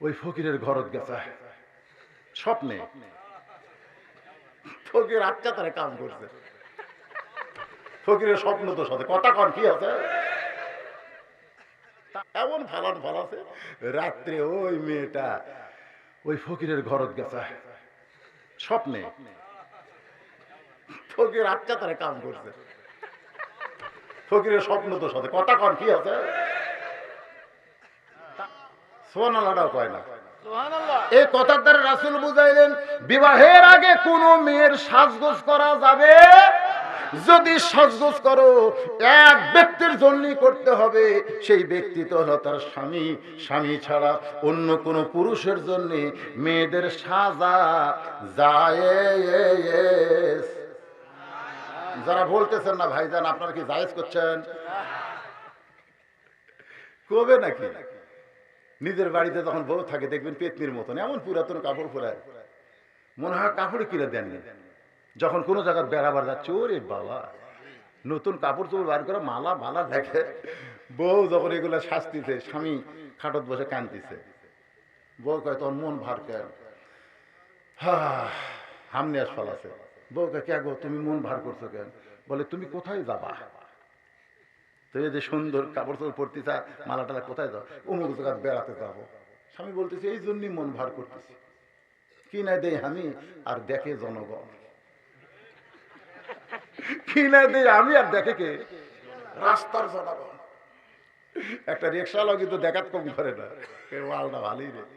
ওই ফকিরের ঘরত গেছে। স্বপ্নে। ফকির আচ্ছা তারা কাম করছে। ফকিরের স্বপ্ন তো সাথে। কথা কন কি আছে? এমন ফালান ফালাছে, রাত্রে ওই মেয়েটা ওই ফকিরের ঘরত গেছে। স্বপ্নে। ফকির আচ্ছা তারা কাম করছে। ফকিরের স্বপ্ন তো সাথে। কথা কন কি আছে? সোনালাটাও কয় না। এই কথার দ্বারা রাসুল বুঝাইলেন বিবাহের আগে কোন মেয়ের সাজগোজ করা যাবে? যদি সাজগোজ করো এক ব্যক্তির জন্যই করতে হবে সেই ব্যক্তি তো হলো তার স্বামী। স্বামী ছাড়া অন্য কোনো পুরুষের জন্য মেয়েদের সাজা যায় যারা বলতেছেন না ভাইজান আপনারা কি জায়েজ করছেন? কবে নাকি? নিজের বাড়িতে যখন বউ থাকে, দেখবেন পেতনির মতন, এমন পুরাতন কাপড় পরায়। মনে হয় কাপড় কিনে দেননি। যখন কোনো জায়গায় বেড়াবার যাচ্ছে, ওরে বাবা, নতুন কাপড় চোপড় বার করে মালা মালা দেখে বউ যখন এগুলো শাস্তিতে স্বামী খাটত বসে কান্দিছে বউ কয়, তোর মন ভার কেন? হামনে আস ফলাছে বউ কে গো, তুমি মন ভার করছ কেন? বলে, তুমি কোথায় যাবা? তো এই যে সুন্দর কাপড় চোপড় পরতেছা মালা টালা কোথায় যাও অমুক জায়গায় বেড়াতে যাব। স্বামী বলতেছে, এই জন্যই মন ভার করতেছি। কি না দেই আমি আর দেখে জনগণ। কি না দেই আমি আর দেখে কে? রাস্তার জনগণ। একটা রিক্সাওয়ালা কিন্তু দেখাত কম করে না। এ মালটা ভালোই রে।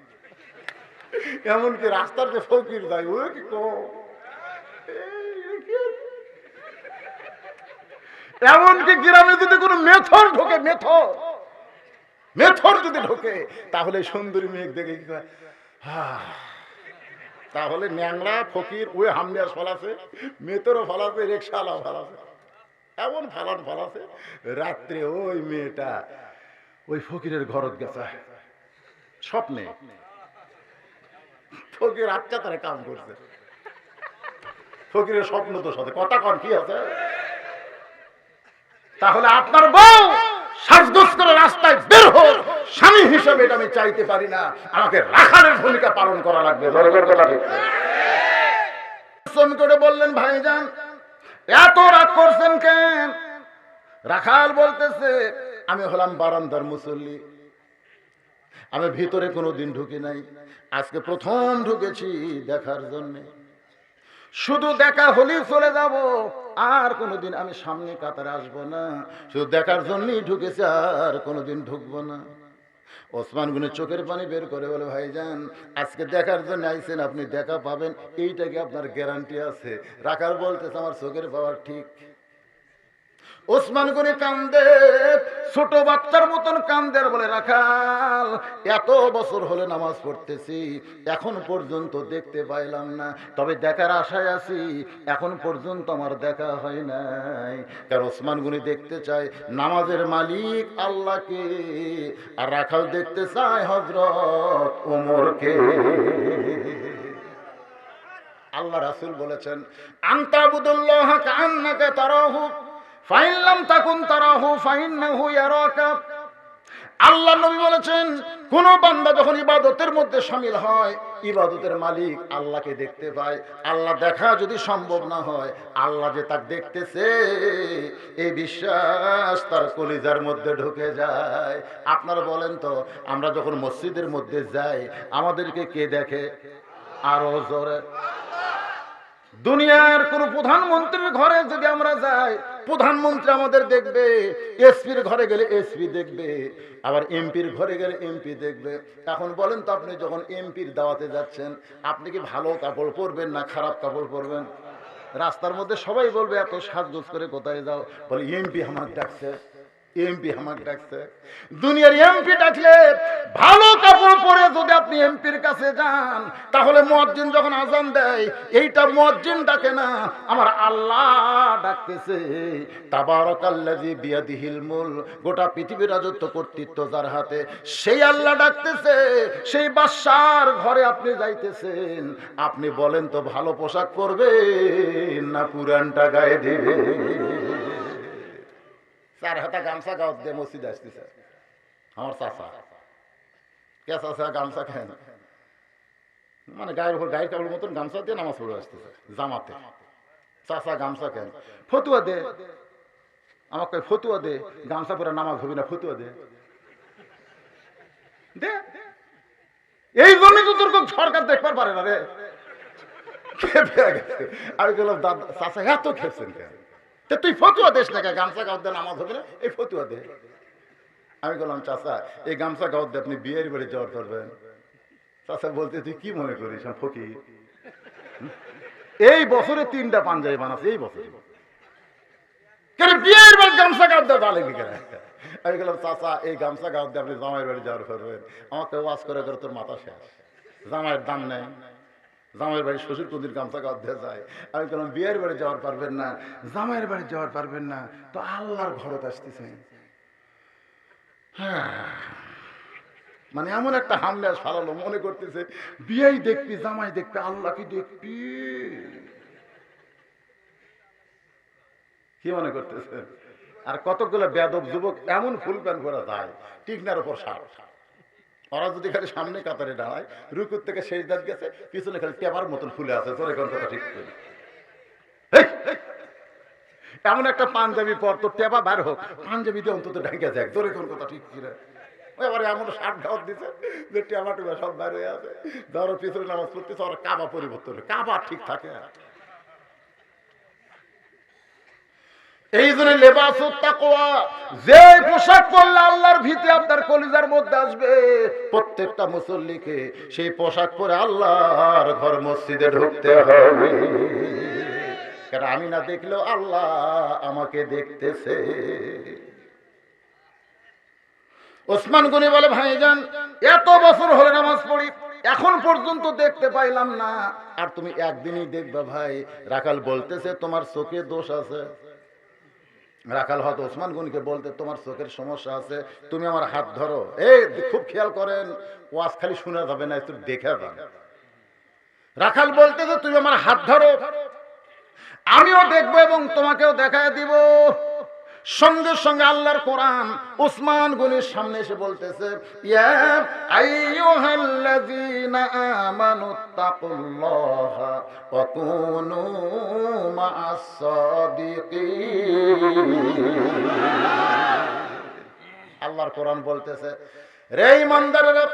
এমনকি রাস্তার যে ফকির যায় ও কি কম এই, কি আর- এমনকি গ্রামে যদি কোনো মেথর ঢোকে, মেথর মেথর যদি ঢোকে, তাহলে সুন্দরী মেঘ দেখে কি। তাহলে ন্যাংরা, ফকির, ওই হামনিয়ার ফলাছে মেথরও ফলাছে রিক্সাওয়ালাও ফলাছে এমন ফালান ফলাছে রাত্রে ওই মেয়েটা ওই ফকিরের ঘরত গেছে। স্বপ্নে। ফকির আচ্ছা তারা কাম করছে। ফকিরের স্বপ্ন তো সাথে। কথা কন, কি আছে? তাহলে আপনার বউ সাজগোজ রাস্তায় বের হোক স্বামী হিসেবে এটা আমি চাইতে পারি না। আমাকে রাখালের ভূমিকা পালন করা লাগবে। বললেন, ভাইজান, এত করছেন রাখাল বলতেছে, আমি হলাম বারান্দার মুসল্লি। আমি ভিতরে কোনো দিন ঢুকি নাই। আজকে প্রথম ঢুকেছি দেখার জন্যে। শুধু দেখা হলেই চলে যাব। আর কোনোদিন আমি সামনে কাতারে আসব না। শুধু দেখার জন্যই ঢুকেছে, আর কোনোদিন ঢুকবো না। ওসমান গুনে চোখের পানি বের করে বলে, ভাইজান, আজকে দেখার জন্য আইছেন, আপনি দেখা পাবেন। এইটা কি আপনার গ্যারান্টি আছে? রাখার বলতেছে, আমার চোখের পাওয়ার ঠিক। ওসমান করে কান্দে, ছোট বাচ্চার মতন কান্দের বলে, রাখাল, এত বছর হলে নামাজ পড়তেছি, এখন পর্যন্ত দেখতে পাইলাম না। তবে দেখার আশায় আছি, এখন পর্যন্ত আমার দেখা হয় নাই। কারণ ওসমান গুনি দেখতে চায়, নামাজের মালিক আল্লাহকে। আর রাখাল দেখতে চায় হজরত ওমরকে। আল্লাহ রাসুল বলেছেন, আন্তাবুদুল্লাহ কান্নাকে তারাহু। ফাইনলাম তাকুন তারাহু, ফাইন্নাহু ইয়ারাকা। আল্লাহ নবী বলেছেন, কোন বান্দা যখন ইবাদতের মধ্যে সামিল হয়, ইবাদতের মালিক আল্লাহকে দেখতে পায়। আল্লাহ দেখা যদি সম্ভব না হয়, আল্লাহ যে তাকে দেখতেছে এই বিশ্বাস তার কলিজার মধ্যে ঢুকে যায়। আপনারা বলেন তো, আমরা যখন মসজিদের মধ্যে যাই, আমাদেরকে কে দেখে? আরও জোরে। দুনিয়ার কোন প্রধানমন্ত্রীর ঘরে যদি আমরা যাই, প্রধানমন্ত্রী আমাদের দেখবে, এসপির ঘরে গেলে এসপি দেখবে, আবার এমপির ঘরে গেলে এমপি দেখবে। এখন বলেন তো আপনি যখন এমপির দাওয়াতে যাচ্ছেন, আপনি কি ভালো কাপড় পরবেন না খারাপ কাপড় পরবেন? রাস্তার মধ্যে সবাই বলবে, এত সাজগোজ করে কোথায় যাও? বলে, এমপি আমার ডাকছে। এমপি আমাকে ডাকছে। দুনিয়ার এমপি ডাকলে ভালো কাপড় পরে যদি আপনি এমপির কাছে যান, তাহলে মজ্জিন যখন আজান দেয়, এইটা মজ্জিন ডাকে না, আমার আল্লাহ ডাকতেছে। গোটা পৃথিবীর রাজত্ব কর্তৃত্ব যার হাতে, সেই আল্লাহ ডাকতেছে, সেই বাদশার ঘরে আপনি যাইতেছেন। আপনি বলেন তো ভালো পোশাক পরবেন না পুরানটা গায়ে দিবে চার হাতা গামছা গাও দিয়ে মসজিদ আসতেছে আমার চাষা ক্যাশ আছে গামছা খেন মানে গায়ের উপর, গায়ের কাপড়ের মতন গামছা দিয়ে নামাজ পড়ে আসতেছে জামাতে। চাষা গামছা কেন? ফতুয়া দে। আমাকে ফতুয়া দে। গামছা পরে নামাজ হবি না, ফতুয়া দে। দে। এই জন্যই তো তোর সরকার দেখবার পারে না রে। আমি বললাম, দাদা চাষা এত খেপছেন কেন? তা তুই ফতুয়া দেশ না? গামছা গাও দে নামাজ হবে না? এই ফতুয়া দে। আমি বললাম চাষা এই গামছা গাও দে আপনি বিয়ের বাড়ি যাওয়ার করবেন চাষা বলতে, তুই কি মনে করিস? ফকির। এই বছরে তিনটা পাঞ্জাবি বানাচ্ছে এই বছরে। বাড়ি গামছা আমি বললাম এই গামছা দিয়ে আপনি বাড়ি করবেন আমাকে ওয়াজ করে করে তোর মাথা শেষ। জামাইয়ের দাম নেই। জামাইয়ের বাড়ি শ্বশুর কুদির গামছা গাও দিয়ে যায়। আমি বললাম, বিয়ের বাড়ি যাওয়ার পারবেন না, জামাইয়ের বাড়ি যাওয়ার পারবেন না, তো আল্লাহর ঘরত হ্যাঁ মানে এমন একটা হামলা সারালো মনে করতেছে, বিয়েই দেখবি, জামাই দেখবি আল্লাহ কি দেখবি। কি মনে করতেছে? আর কতগুলো বেদব যুবক এমন ফুল প্যান্ট করা যায়, টিকনার উপর সার ওরা যদি খালি সামনে কাতারে দাঁড়ায়, রুকুর থেকে শেষ দাঁত গেছে, পিছনে খালি টেপার মতন ফুলে আছে তোর এখন কথা ঠিক করে। এমন একটা পাঞ্জাবি পর তোর টেপা বার হোক, পাঞ্জাবি দিয়ে অন্তত ঢেকে যাক তোর এখন কথা ঠিক করে। এবারে এমন শার্ট ঘর দিছে যে টেপা টেপা সব বাইরে আছে, ধরো পিছনে নামাজ পড়তেছে, ওর কাবা পরিবর্তন কাবা ঠিক থাকে এই জন্য লেবাস তাকওয়া যে পোশাক পরলে আল্লাহর ভীতি আপনার কলিজার মধ্যে আসবে, প্রত্যেকটা মুসল্লিকে সেই পোশাক পরে আল্লাহর ঘর মসজিদে ঢুকতে হবে। কারণ আমি না দেখলেও আল্লাহ আমাকে দেখতেছে। ওসমান গনি বলে ভাইজান এত বছর হলে নামাজ পড়ি, এখন পর্যন্ত দেখতে পাইলাম না। আর তুমি একদিনই দেখবা ভাই রাখাল বলতেছে, তোমার চোখে দোষ আছে। রাখাল হত ওসমান গনিকে বলতে, তোমার চোখের সমস্যা আছে, তুমি আমার হাত ধরো। এই খুব খেয়াল করেন, ওয়াজ খালি শোনা যাবে না, একটু দেখে যান। রাখাল তো তুমি আমার হাত ধরো, আমিও দেখব এবং তোমাকেও দেখায় দিব। সঙ্গে সঙ্গে আল্লাহর কোরআন উসমান গনির সামনে এসে বলতেছে আল্লাহর কোরআন বলতেছে, রে ইমানদারেরা,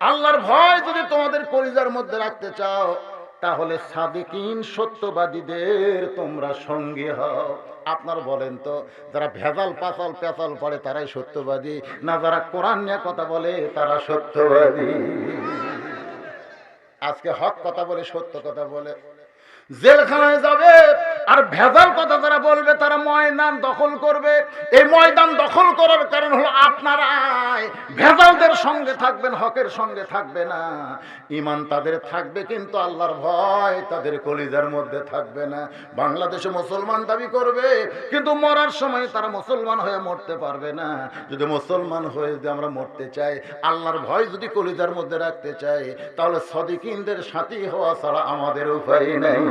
আল্লাহর ভয় যদি তোমাদের কলিজার মধ্যে রাখতে চাও তাহলে সাদিকিন সত্যবাদীদের তোমরা সঙ্গী হও। আপনার বলেন তো, যারা ভেজাল পাচাল পেঁচাল পড়ে তারাই সত্যবাদী, না যারা কোরআন নিয়ে কথা বলে তারা সত্যবাদী? আজকে হক কথা বলে, সত্য কথা বলে। জেলখানায় যাবে আর ভেজাল কথা যারা বলবে, তারা ময়দান দখল করবে। এই ময়দান দখল করার কারণ হলো আপনারাই ভেজালদের সঙ্গে থাকবেন, হকের সঙ্গে থাকবে না। ইমান তাদের থাকবে, কিন্তু আল্লাহর ভয় তাদের কলিজার মধ্যে থাকবে না। বাংলাদেশে মুসলমান দাবি করবে, কিন্তু মরার সময় তারা মুসলমান হয়ে মরতে পারবে না। যদি মুসলমান হয়ে যদি আমরা মরতে চাই, আল্লাহর ভয় যদি কলিজার মধ্যে রাখতে চাই, তাহলে সদিকিনদের সাথী হওয়া ছাড়া আমাদের উপায় নেই।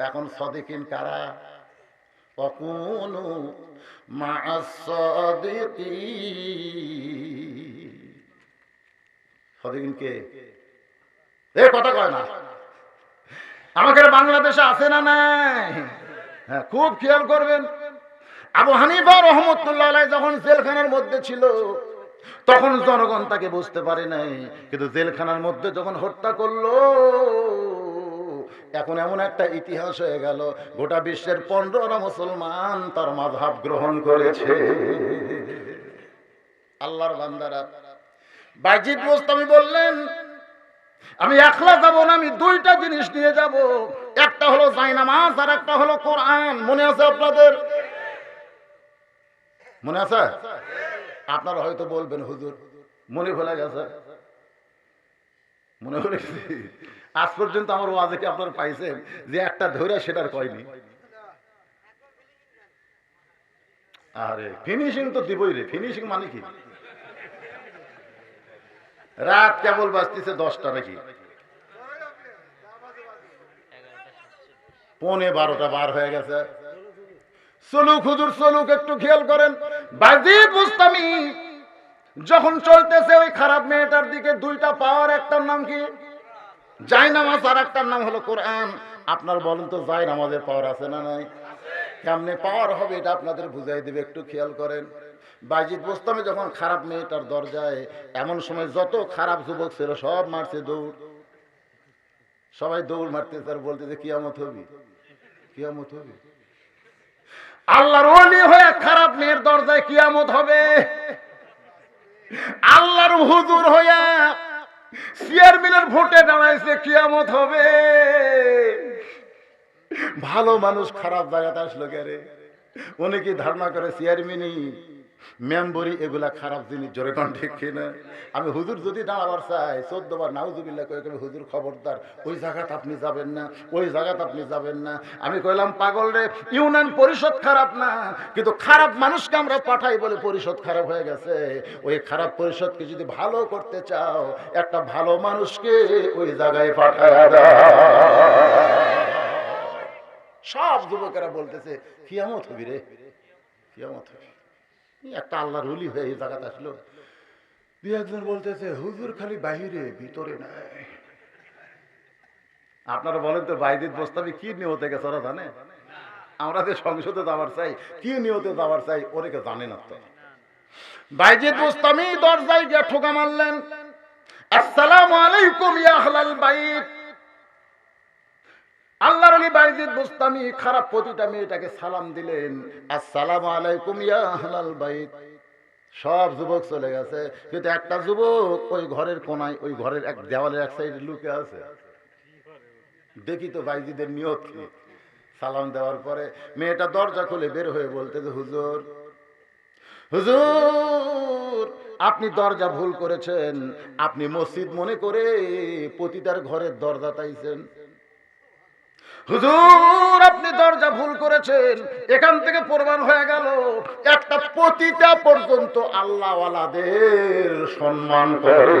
এখন সদিকিন কারা? কখনো মা সদিকিন। কে? এ, কথা কয় না। আমাদের বাংলাদেশে আছে না নাই? হ্যাঁ খুব খেয়াল করবেন। আবু হানিফা রহমতুল্লাহ যখন জেলখানার মধ্যে ছিল, তখন জনগণ তাকে বুঝতে পারে নাই। কিন্তু জেলখানার মধ্যে যখন হত্যা করল এখন এমন একটা ইতিহাস হয়ে গেল, গোটা বিশ্বের পনেরোটা মুসলমান তার মাধাব গ্রহণ করেছে। আল্লাহর বান্দারা বাইজিদ মোস্তামি বললেন, আমি একলা যাব না, আমি দুইটা জিনিস নিয়ে যাব। একটা হলো জাইনামাজ আর একটা হলো কোরআন। মনে আছে আপনাদের? মনে আছে? আপনারা হয়তো বলবেন, হুজুর, মনে ভুলে গেছে। মনে গেছে? আজ পর্যন্ত আমার ওয়াজে কি আপনারা পাইছেন? যে একটা ধরে সেটার কয়নি? আরে ফিনিশিং তো দিবই রে। ফিনিশিং মানে কি? রাত কেবল বাজতেছে দশটা নাকি? পৌনে বারোটা বার হয়ে গেছে। চলুক হুজুর চলুক একটু খেয়াল করেন। বাজিদ বুঝতামি। যখন চলতেছে ওই খারাপ মেয়েটার দিকে দুইটা পাওয়ার, একটার নাম কি? জায়নামাজ আর একটার নাম হলো কোরআন। আপনার বলেন তো যাই নামাজের পাওয়ার আছে না নাই? কেমনে পাওয়ার হবে এটা আপনাদের বুঝাই দেবে, একটু খেয়াল করেন। বাইজিৎ বোস্তামে যখন খারাপ মেয়েটার দরজায়, এমন সময় যত খারাপ যুবক ছিল, সব মারছে দৌড়। সবাই দৌড় মারতে মারতেছে আর বলতেছে, কিয়ামত হবি। কিয়ামত হবে। আল্লাহর ওলি হয়ে খারাপ মেয়ের দরজায় কিয়ামত হবে। আল্লাহর হুজুর হইয়া চেয়ারম্যানের ভোটে দাঁড়াইছে, কিয়ামত হবে। ভালো মানুষ খারাপ জায়গাতে আসলো কে রে? অনেকে ধারণা করে চেয়ারম্যানই মেম্বরি, এগুলা খারাপ জিনিস, জোরে কন ঠিক কিনা? আমি হুজুর যদি দাঁড়াবার চাই, চোদ্দ বার নাউজুবিল্লা কয়ে কবে হুজুর খবরদার, ওই জায়গাতে আপনি যাবেন না, ওই জায়গাতে আপনি যাবেন না। আমি কইলাম, পাগল রে, ইউনিয়ন পরিষদ খারাপ না, কিন্তু খারাপ মানুষকে আমরা পাঠাই বলে পরিষদ খারাপ হয়ে গেছে। ওই খারাপ পরিষদকে যদি ভালো করতে চাও, একটা ভালো মানুষকে ওই জায়গায় পাঠায় সব যুবকেরা বলতেছে, কিয়ামত হবি রে, কিয়ামত হবি। একটা আল্লাহর রুলি হয়ে এই জায়গাতে আসলো। দুই একজন বলতেছে, হুজুর খালি বাহিরে, ভিতরে নাই। আপনারা বলেন তো বাইদিত বস্তাবি কি নিয়তে গেছে, ওরা জানে? আমরা যে সংসদে যাওয়ার চাই, কি নিয়তে যাওয়ার চাই ওরেকে জানে না তো? বাইজিদ বুস্তামি দরজায় গিয়ে ঠোকা মারলেন। আসসালামু আলাইকুম ইয়া আহলাল বাইত। আল্লাহর আলী বাইজিদ বুস্তামি, খারাপ প্রতিটা মেয়েটাকে সালাম দিলেন। আসসালামু আলাইকুম ইয়া আহলাল বাইত। সব যুবক চলে গেছে। কিন্তু একটা যুবক ওই ঘরের কোনায়, ওই ঘরের এক দেওয়ালের এক সাইডে লুকে আছে, দেখি তো বাইজিদের নিয়ত কি। সালাম দেওয়ার পরে মেয়েটা দরজা খুলে বের হয়ে বলতে যে, হুজুর হুজুর, আপনি দরজা ভুল করেছেন। আপনি মসজিদ মনে করে পতিতার ঘরের দরজা তাইছেন। হুজুর, আপনি দরজা ভুল করেছেন। এখান থেকে প্রমাণ হয়ে গেল, একটা পতিতা পর্যন্ত আল্লাহওয়ালাদের সম্মান করে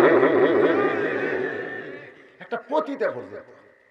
একটা পতিতা পর্যন্ত।